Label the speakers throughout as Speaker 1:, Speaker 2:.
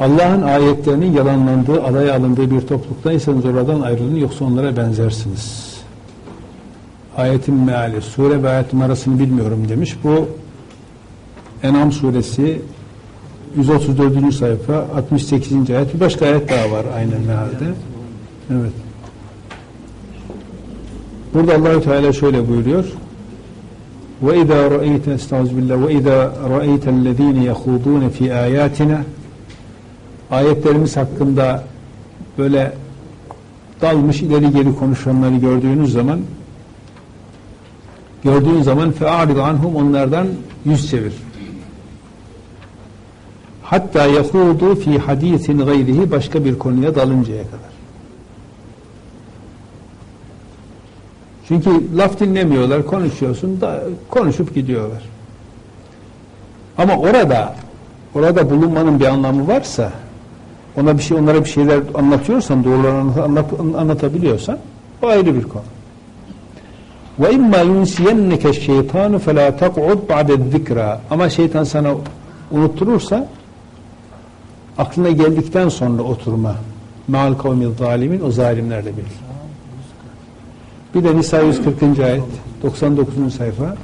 Speaker 1: Allah'ın ayetlerinin yalanlandığı, alaya alındığı bir topluluktaysanız oradan ayrılın yoksa onlara benzersiniz. Ayetin meali, sure ve ayetin arasını bilmiyorum demiş. Bu En'am suresi 134. sayfa 68. ayet. Bir başka ayet daha var aynen mealde. Evet. Burada Allahü Teala şöyle buyuruyor. Ve izâ ra'eyte estağfirullah ve izâ ra'eytellezîne yehûdûne fî âyâtina ayetlerimiz hakkında böyle dalmış ileri geri konuşanları gördüğünüz zaman gördüğün zaman fe'arid anhum onlardan yüz çevir. Hatta yahudu fi hadisin gayrihi başka bir konuya dalıncaya kadar. Çünkü laf dinlemiyorlar, konuşuyorsun da konuşup gidiyorlar. Ama orada orada bulunmanın bir anlamı varsa ona bir şey onlara bir şeyler anlatıyorsan doğrularını anlat, anlatabiliyorsan o ayrı bir konu. Ve imma yunsiyenneke şeytanu fela tak'ud ba'de zikra. Ama şeytan sana unutturursa aklına geldikten sonra oturma. Ma'al kavmil zalimin o zalimlerle birlikte. Bir de Nisa 140. ayet 99. sayfa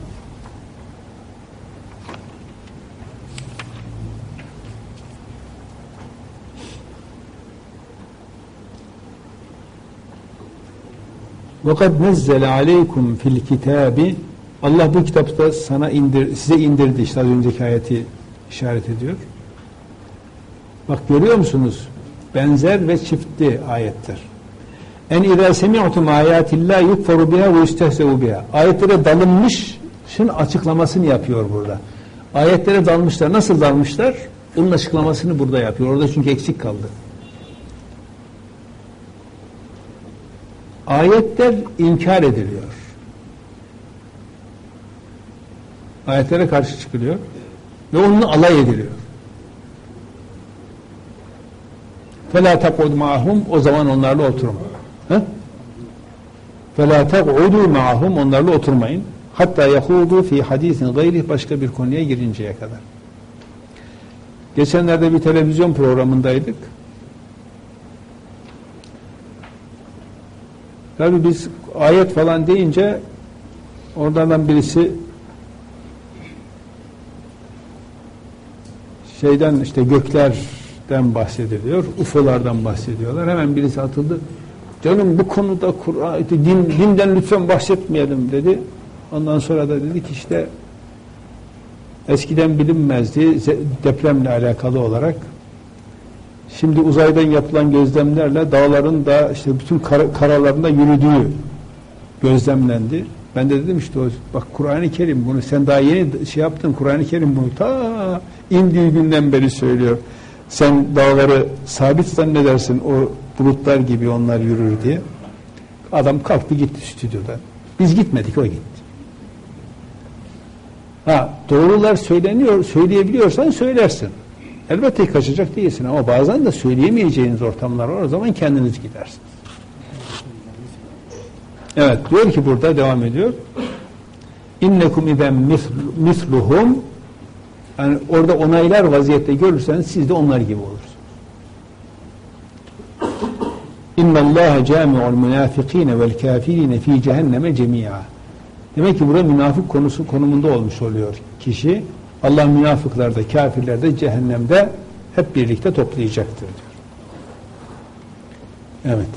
Speaker 1: وَقَدْ نَزَّلَ عَلَيْكُمْ fil kitabi Allah bu kitapta sana indir, size indirdi işte az önceki ayeti işaret ediyor. Bak görüyor musunuz? Benzer ve çiftli ayetler. En idâ semi'tum âyâtillâh yukfaru biha ve yüstehzevu biha. Ayetlere dalınmışın açıklamasını yapıyor burada. Ayetlere dalmışlar. Nasıl dalmışlar? Onun açıklamasını burada yapıyor. Orada çünkü eksik kaldı. Ayetler inkar ediliyor. Ayetlere karşı çıkılıyor ve onunla alay ediliyor. فَلَا تَقْعُدْ مَعَهُمْ O zaman onlarla oturma. فَلَا تَقْعُدُوا مَعَهُمْ Onlarla oturmayın. Hatta yahudu fi hadisin gayri başka bir konuya girinceye kadar. Geçenlerde bir televizyon programındaydık. Tabi biz ayet falan deyince oradan birisi şeyden işte göklerden bahsediliyor, UFO'lardan bahsediyorlar. Hemen birisi atıldı. Canım bu konuda Kur'an, din, dinden lütfen bahsetmeyelim dedi. Ondan sonra da dedik işte eskiden bilinmezdi depremle alakalı olarak. Şimdi uzaydan yapılan gözlemlerle dağların da işte bütün kar karalarında yürüdüğü gözlemlendi. Ben de dedim işte o, bak Kur'an-ı Kerim bunu sen daha yeni şey yaptın Kur'an-ı Kerim bunu ta indiği günden beri söylüyor. Sen dağları sabit zannedersin o bulutlar gibi onlar yürür diye. Adam kalktı gitti stüdyodan. Biz gitmedik o gitti. Ha doğrular söyleniyor, söyleyebiliyorsan söylersin. Elbette kaçacak değilsin ama bazen de söyleyemeyeceğiniz ortamlar var. O zaman kendiniz gidersiniz. Evet diyor ki burada devam ediyor. İnnekum izen misluhum yani orada onaylar vaziyette görürseniz siz de onlar gibi olursunuz. İnna Allah cami'ul münafikine vel kafirine fi cehenneme cemi'a. Demek ki burada münafık konusu konumunda olmuş oluyor kişi. Allah münafıklar da kafirler de cehennemde hep birlikte toplayacaktır diyor. Evet.